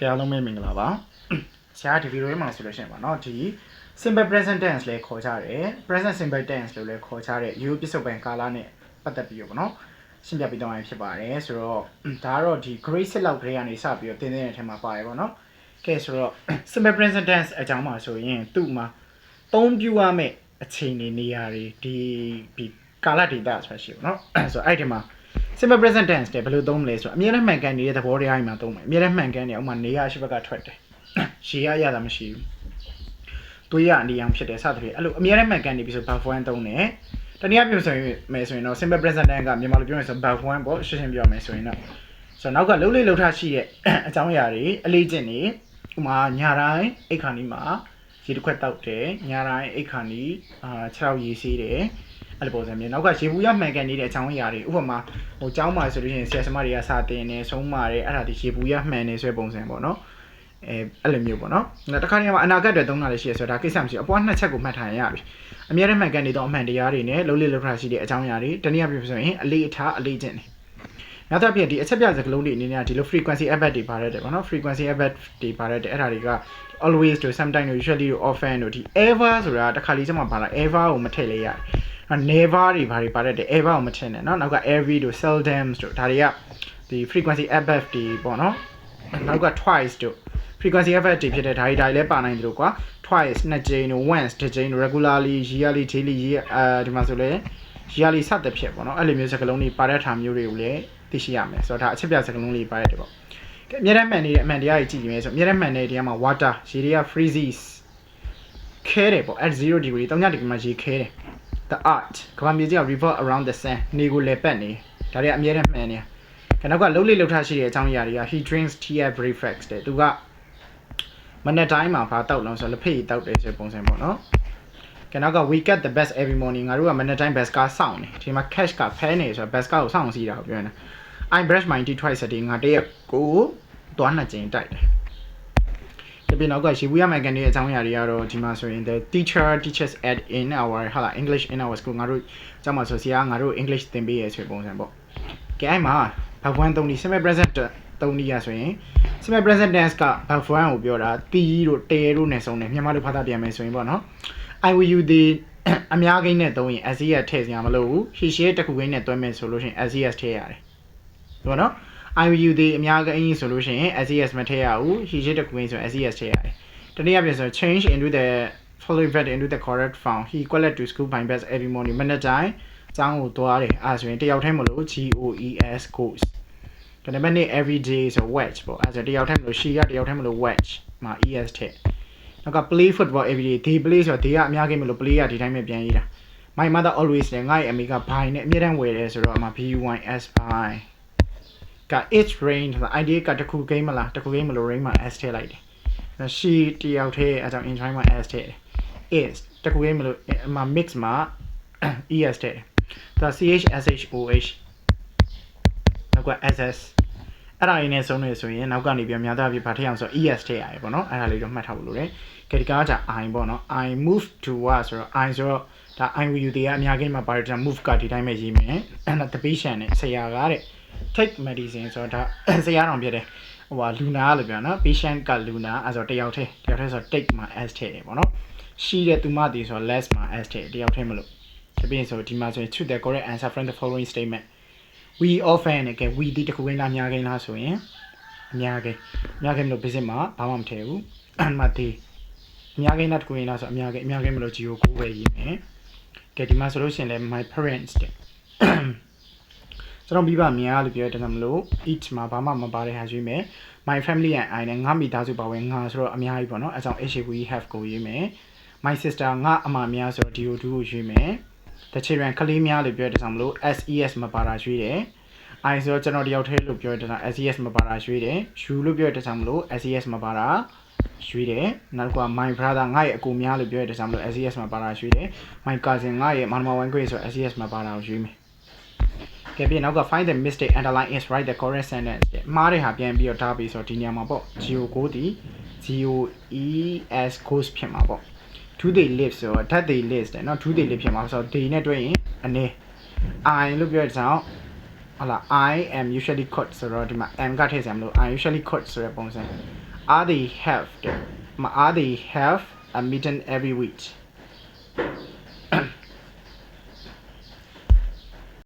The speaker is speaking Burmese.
ကဲအားလုံးပဲမင်္ဂလာပါဆရာဒီဗီဒီယိုလေးမှာဆိုလို့ရှိရင်ပါเนาะဒီ simple present tense လေးခေါ်ကြတယ် present simple tense လို့လည်းခေါ်ကြတဲ့ရိုးပစ္စုပန်ကာလနဲ့ပတ်သက်ပြီးတော့ပေါ့เนาะရှင်းပြပေးတော့ရင်ဖြစ်ပါတယ်ဆိုတော့ဒါကတော့ဒီ grade 6လောက်ခရေကနေစပြီးတော့သင်တဲ့အထက်မှာပါတယ်ပေါ့เนาะကဲဆိုတော့ simple present tense အကြောင်းမှာဆိုရင်သူ့မှာသုံးပြရမယ့်အချိန်တွေနေရာတွေဒီဒီကာလဒေတာဆိုတာရှိပါเนาะဆိုတော့အဲ့ဒီမှာ simple present tense တဲ့ဘယ်လိုသုံးမလဲဆိုတော့အမြဲတမ်းမှန်ကန်နေတဲ့သဘောတရားကြီးမှာသုံးမယ်အမြဲတမ်းမှန်ကန်နေဥပမာနေရရှိဘက်ကထွက်တယ်ရှေရရတာမရှိဘူးတွေးရအနေအောင်ဖြစ်တယ်စသဖြင့်အဲ့လိုအမြဲတမ်းမှန်ကန်နေပြီဆို verb 1သုံးတယ်တနည်းအားဖြင့်ဆိုရင်မယ်ဆိုရင်တော့ simple present tense ကမြန်မာလိုပြောရင်ဆို verb 1ပေါ့ရှင်းရှင်းပြောမယ်ဆိုရင်တော့ဆိုတော့နောက်ကလှုပ်လေလှုပ်ထားရှိတဲ့အကြောင်းအရာတွေအလေးကျင့်တွေဥပမာညာတိုင်းအိတ်ခါနီးမှာရေတစ်ခွက်တောက်တယ်ညာတိုင်းအိတ်ခါနီးအာ6ရောက်ရေစီးတယ် အဲ့လိုပုံစံမျိုးနောက်ကရေဘူးရမှန်ကန်နေတဲ့အကြောင်းအရာတွေဥပမာဟိုကျောင်းမှာဆိုလို့ရှိရင်ဆရာသမားတွေကစာတင်နေဆုံးမတယ်အဲ့ဒါဒီရေဘူးရမှန်နေဆိုတဲ့ပုံစံပေါ့နော်အဲအဲ့လိုမျိုးပေါ့နော်တခါတည်းမှာအနာဂတ်တွေသုံးတာလည်းရှိရဆိုတော့ဒါကိစ္စမရှိဘူးအပွားနှစ်ချက်ကိုမှတ်ထားရင်ရပြီအများနဲ့မှန်ကန်နေတော့အမှန်တရားတွေနဲ့လုံးလေးလောက်ထားရှိတဲ့အကြောင်းအရာတွေတနည်းအားဖြင့်ဆိုရင်အလေးအထားအလေးကျင့်တယ်နောက်တစ်ပြည့်ဒီအချက်ပြစကလုံးတွေအနေနဲ့ဒီလို frequency effect တွေပါရတယ်ပေါ့နော် frequency effect တွေပါရတယ်အဲ့ဒါတွေက always တို့ sometimes တို့ usually တို့ often တို့ဒီ ever ဆိုတာတစ်ခါလေးကျမှပါလာ ever ကိုမထည့်လိုက်ရတယ် never တွေဘာတွေပါတဲ့ ever ကိုမထည့်နဲ့เนาะနောက်က every တို့ seldom တို့ဒါတွေကဒီ frequency effect တွေပေါ့เนาะနောက်က twice တို့ frequency effect တွေဖြစ်တဲ့ဒါတွေဒါတွေလည်းပါနိုင်တယ်လို့ကွာ twice နှစ်ကြိမ်တို့ once တစ်ကြိမ်တို့ regularly yearly daily year အဲဒီမှာဆိုလဲ yearly စတဲ့ဖြစ်ပေါ့เนาะအဲ့လိုမျိုးစကားလုံးတွေပါတဲ့ထားမျိုးတွေကိုလည်းသိရှိရမယ်ဆိုတော့ဒါအချက်ပြစကားလုံးလေးပါရတယ်ပေါ့ကဲအများနဲ့မှန်နေတဲ့အမှန်တရားကြီးကြည့်ကြည့်မယ်ဆိုအများနဲ့မှန်တဲ့တရားမှာ water ရေတွေက freezes ခဲတယ်ပေါ့ at 0 degree 3 degree မှာရေခဲတယ် the art ကမ္ဘာမြေကြီးက revolve around the sun နေကိုလေပတ်နေဒါတွေကအများနဲ့မှန်နေတာခဏကလှုပ်လေလှုပ်ထားရှိတဲ့အကြောင်းအရာတွေက he drinks tea every breakfast တဲ့သူကမနေ့တိုင်းမှာဘာတောက်လုံးဆိုလက်ဖက်ရည်တောက်တယ်ဆိုပုံစံပေါ့နော်ကနောက်က we get the best every morning ငါတို့ကမနေ့တိုင်း best ကားစောင့်နေဒီမှာ cash ကဖဲနေဆိုတော့ best ကားကိုစောင့်စီးတာကိုပြောနေတာ I brush my teeth twice a day ငါတရက်ကိုသွားနှစ်ကြိမ်တိုက်တယ် ဒီပြင်နောက်ကရှိဘူးရမယ်ကန်ဒီအကြောင်းအရာတွေကတော့ဒီမှာဆိုရင် the teacher teaches at in our ဟာလာ English in our school ငါတို့ကျောင်းမှာဆိုဆရာငါတို့ English သင်ပေးရဆိုပုံစံပေါ့ကဲအဲ့မှာ verb 1သုံးဒီ simple present သုံးဒီရဆိုရင် simple present tense က verb 1ကိုပြောတာတီးတို့တဲတို့နဲ့ဆုံးတယ်မြန်မာလိုဖတ်တာပြန်မယ်ဆိုရင်ပေါ့နော် I will you the အများကိန်းနဲ့သုံးရင် as ရထည့်စရာမလိုဘူးရှေ့ရှေ့တစ်ခုကိန်းနဲ့တွဲမယ်ဆိုလို့ရှိရင် as ရထည့်ရတယ်ဟုတ်နော် I will you the အများကိန်းဆိုလို့ရှိရင် as မထည့်ရဘူးရှေ့ရှေ့တစ်ခုကိန်းဆိုရင် as ထည့်ရတယ်တနည်းအားဖြင့်ဆို change into the following verb into the correct form he equal to school by bus every morning မနေ့တိုင်းကျောင်းကိုသွားတယ်အဲဆိုရင်တယောက်တည်းမလို့ G O E S goes ဒါပေမဲ့ every day ဆို watch ပေါ့အဲဆိုတယောက်တည်းမလို့ she ကတယောက်တည်းမလို့ watch မှာ ES ထည့်နောက်က play football every day they play ဆိုတော့ they ကအများကြီးမလို့ play ကဒီတိုင်းပဲပြန်ရေးတာ my mother always နဲ့ငါ့ရဲ့အမေက buy နဲ့အမြဲတမ်းဝယ်တယ်ဆိုတော့အမှ B Y S buy က it's rain ဆိုတာ idea ကတခု game မလားတခု game မလို့ rain မှာ S ထည့်လိုက်တယ် she တယောက်တည်းအဲကြောင့် in try မှာ S ထည့်တယ် is တခု game မလို့အမှ mix မှာ ES ထည့်တယ်ဒါ CH SH OH နောက်က SS အဲ့ဒါရင်းနဲ့ဆုံးနေဆိုရင်နောက်ကနေပြန်များသားပြဘာထည့်အောင်ဆို ES ထည့်ရတယ်ပေါ့နော်အဲ့ဒါလေးတော့မှတ်ထားဖို့လိုတယ်ကဲဒီကားက I ပေါ့နော် I move to what ဆိုတော့ I ဆိုတော့ဒါ I will you တွေကအများကြီးမှာပါတယ်ဒါ move ကဒီတိုင်းပဲရေးမယ်အဲ့ဒါ the patient နဲ့ဆရာကတဲ့ take medicine ဆိုတော့ဒါဆရာတော်ပြတယ်ဟိုဟာ Luna လို့ပြောနော် patient က Luna အဲ့ဆိုတယောက်တည်းတယောက်တည်းဆို take မှာ S ထည့်တယ်ပေါ့နော်ရှိတဲ့သူမတည်ဆိုတော့ less မှာ S ထည့်တယောက်တည်းမလို့ဒီပြင်ဆိုဒီမှာဆိုရင် choose the correct answer from the following statement we often နဲ့ကဲ we ဒီတခုကိန်းလားအများကိန်းလားဆိုရင်အများကိန်းအများကိန်းမလို့ basic မှာဘာမှမထည့်ဘူးအမှဒီအများကိန်းလားတခုကိန်းလားဆိုအများကိန်းအများကိန်းမလို့ geo ကိုပဲရေးမယ်ကဲဒီမှာဆိုလို့ရှိရင်လည်း my parents တဲ့ ကျွန်တော်မိဘများလို့ပြောတဲ့မလို့ each မှာဘာမှမပါတဲ့ဟာရွေးမယ် my family and I နဲ့ငါမိသားစုပါဝင်ငါဆိုတော့အများကြီးပေါ့နော်အဲကြောင့် h we have ကိုရွေးမယ် my sister ငါအမများဆိုတော့ do 2ကိုရွေးမယ် the children ကလေးများလို့ပြောတဲ့ဆောင်မလို့ SES မပါတာရွေးတယ် I ဆိုတော့ကျွန်တော်တယောက်တည်းလို့ပြောတဲ့ဆောင် SES မပါတာရွေးတယ် you လို့ပြောတဲ့ဆောင်မလို့ SES မပါတာရွေးတယ်နောက်က my brother ငါရဲ့အကူများလို့ပြောတဲ့ဆောင်မလို့ SES မပါတာရွေးတယ် my cousin ငါရဲ့မောင်မောင်ဝိုင်းခွေဆို SES မပါတာကိုရွေးမယ် ကဲပြီးနောက်က find the mistake underline is right the correct sentence မှားတဲ့ဟာပြန်ပြီးတော့ထားပြီးဆိုတော့ဒီနေရာမှာပေါ့ geo ကိုဒီ geo es goes ဖြစ်မှာပေါ့ do they live ဆိုတော့ that they live တဲ့เนาะ do they live ဖြစ်မှာဆိုတော့ they နဲ့တွဲရင်အနေ I လို့ပြောတဲ့ကြောင့်ဟုတ်လား I am usually caught ဆိုတော့ဒီမှာ am ကထည့်စရာမလို I usually caught ဆိုတဲ့ပုံစံ are they have တဲ့မ are they have a meeting every week